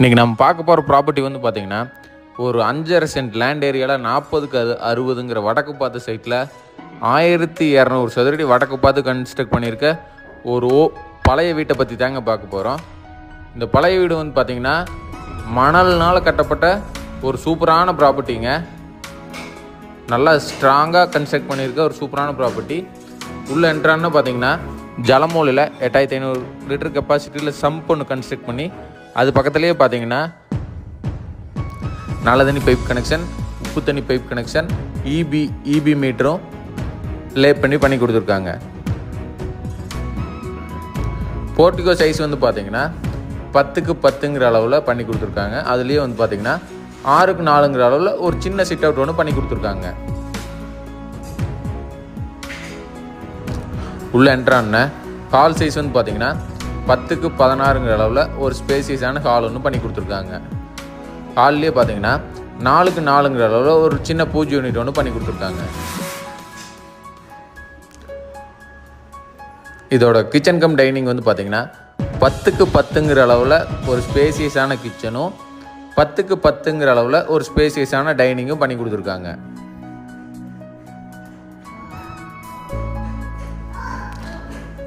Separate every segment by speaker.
Speaker 1: இன்றைக்கி நம்ம பார்க்க போகிற ப்ராப்பர்ட்டி வந்து பார்த்திங்கன்னா ஒரு அஞ்சரை சென்ட் லேண்ட் ஏரியாவில் நாற்பதுக்கு அது அறுபதுங்கிற வடக்கு பார்த்து சைட்டில் ஆயிரத்தி இரநூறு சதுரடி வடக்கு பார்த்து கன்ஸ்ட்ரக்ட் பண்ணியிருக்க ஒரு ஓ பழைய வீட்டை பற்றி தாங்க பார்க்க போகிறோம் இந்த பழைய வீடு வந்து பார்த்திங்கன்னா மணல்னால் கட்டப்பட்ட ஒரு சூப்பரான ப்ராப்பர்ட்டிங்க நல்லா ஸ்ட்ராங்காக கன்ஸ்ட்ரக்ட் பண்ணியிருக்க ஒரு சூப்பரான ப்ராப்பர்ட்டி உள்ளே என்ட்ரான்னு பார்த்தீங்கன்னா ஜலமூலையில் எட்டாயிரத்தி ஐநூறு லிட்டர் கெப்பாசிட்டியில் சம்ப் ஒன்று கன்ஸ்ட்ரக்ட் பண்ணி அது பக்கத்துலேயே பார்த்தீங்கன்னா நல்ல தண்ணி பைப் கனெக்ஷன் உப்பு தண்ணி பைப் கனெக்ஷன் இபி இபி மீட்டரும் லே பண்ணி பண்ணி கொடுத்துருக்காங்க. போர்ட்டிகோ சைஸ் வந்து பார்த்தீங்கன்னா பத்துக்கு பத்துங்கிற அளவில் பண்ணி கொடுத்துருக்காங்க. அதுலேயே வந்து பார்த்தீங்கன்னா ஆறுக்கு நாலுங்கிற அளவில் ஒரு சின்ன சிட் அவுட் ஒன்று பண்ணி கொடுத்துருக்காங்க. உள்ளே என்ட்ரான ஹால் சைஸ் வந்து பார்த்தீங்கன்னா பத்துக்கு பதினாறுங்கிற அளவில் ஒரு ஸ்பேசியஸான ஹால் ஒன்று பண்ணி கொடுத்துருக்காங்க. ஹால்லேயே பார்த்தீங்கன்னா நாலுக்கு நாலுங்கிற அளவில் ஒரு சின்ன பூஜை யூனிட் ஒன்று பண்ணி கொடுத்துருக்காங்க. இதோட கிச்சன் கம் டைனிங் வந்து பார்த்தீங்கன்னா பத்துக்கு பத்துங்கிற அளவில் ஒரு ஸ்பேசியஸான கிச்சனும் பத்துக்கு பத்துங்கிற அளவில் ஒரு ஸ்பேசியஸான டைனிங்கும் பண்ணி கொடுத்துருக்காங்க.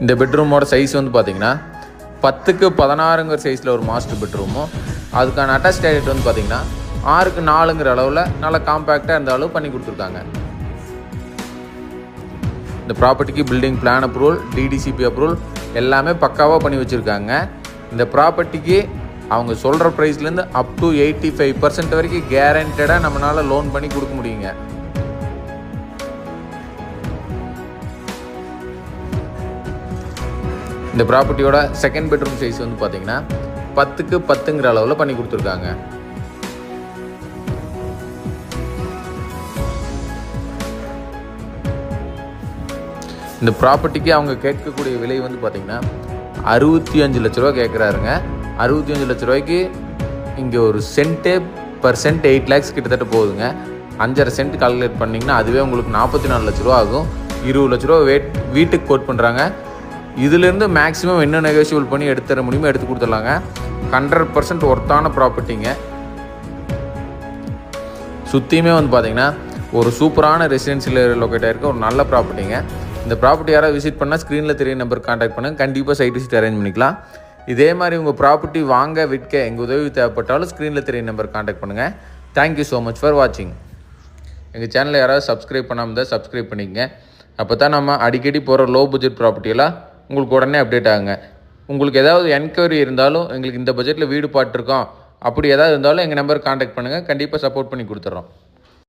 Speaker 1: இந்த பெட்ரூமோட சைஸ் வந்து பார்த்தீங்கன்னா பத்துக்கு பதினாறுங்கிற சைஸில் ஒரு மாஸ்டர் பெட்ரூமும் அதுக்கான அட்டாச் டாய்லெட் வந்து பார்த்தீங்கன்னா ஆறுக்கு நாலுங்கிற அளவில் நல்லா காம்பேக்டாக இருந்த அளவு பண்ணி கொடுத்துருக்காங்க. இந்த ப்ராப்பர்ட்டிக்கு building plan approval DTCP approval எல்லாமே பக்காவாக பண்ணி வச்சுருக்காங்க. இந்த ப்ராப்பர்ட்டிக்கு அவங்க சொல்கிற ப்ரைஸ்லேருந்து up to eighty five percent வரைக்கும் கேரண்டடாக நம்மளால் லோன் பண்ணி கொடுக்க முடியுங்க. இந்த ப்ராப்பர்ட்டியோட செகண்ட் பெட்ரூம் சைஸ் வந்து பார்த்தீங்கன்னா பத்துக்கு பத்துங்கிற அளவில் பண்ணி கொடுத்துருக்காங்க. இந்த ப்ராப்பர்ட்டிக்கு அவங்க கேட்கக்கூடிய விலை வந்து பார்த்தீங்கன்னா அறுபத்தி அஞ்சு லட்ச ரூபா கேட்குறாருங்க அறுபத்தி அஞ்சு லட்ச ரூபாய்க்கு இங்கே ஒரு சென்ட்டே பர் சென்ட் எயிட் லேக்ஸ் கிட்டத்தட்ட போகுதுங்க. அஞ்சரை சென்ட் கால்குலேட் பண்ணிங்கன்னா அதுவே உங்களுக்கு நாற்பத்தி நாலு லட்ச ரூபா ஆகும். இருபது லட்ச ரூபா வேட் வீட்டுக்கு கோட் பண்ணுறாங்க இதுலேருந்து மேக்ஸிமம் என்ன நெகோஷியபிள் பண்ணி எடுத்து தர முடியுமோ எடுத்து கொடுத்துடலாங்க. ஹண்ட்ரட் பர்சன்ட் ஒர்த்தான ப்ராப்பர்ட்டிங்க சுற்றியுமே வந்து பார்த்தீங்கன்னா ஒரு சூப்பரான ரெசிடென்சியில் லொக்கேட் ஆயிருக்க ஒரு நல்ல ப்ராப்பர்ட்டிங்க இந்த ப்ராப்பர்ட்டி யாராவது விசிட் பண்ணால் ஸ்க்ரீனில் தெரிய நம்பர் காண்டாக்ட் பண்ணுங்கள் கண்டிப்பாக சைட் விசிட் அரேஞ்ச் பண்ணிக்கலாம். இதே மாதிரி உங்கள் ப்ராப்பர்ட்டி வாங்க விற்க எங்கள் உதவி தேவைப்பட்டாலும் ஸ்க்ரீனில் தெரிய நம்பர் காண்டாக்ட் பண்ணுங்கள் thank you so much for வாட்சிங் எங்கள் சேனலை யாராவது சப்ஸ்கிரைப் பண்ணாமல் இருந்தால் சப்ஸ்கிரைப் பண்ணிக்கங்க. அப்போ தான் நம்ம அடிக்கடி போகிற லோ பட்ஜெட் ப்ராப்பர்ட்டியெல்லாம் உங்களுக்கு உடனே அப்டேட் ஆகுங்க. உங்களுக்கு ஏதாவது என்கொயரி இருந்தாலும் எங்களுக்கு இந்த பட்ஜெட்டில் வீடு பாட்டிருக்கோம் அப்படி ஏதாவது இருந்தாலும் எங்கள் நம்பர் காண்டாக்ட் பண்ணுங்கள் கண்டிப்பாக சப்போர்ட் பண்ணி கொடுத்துட்றோம்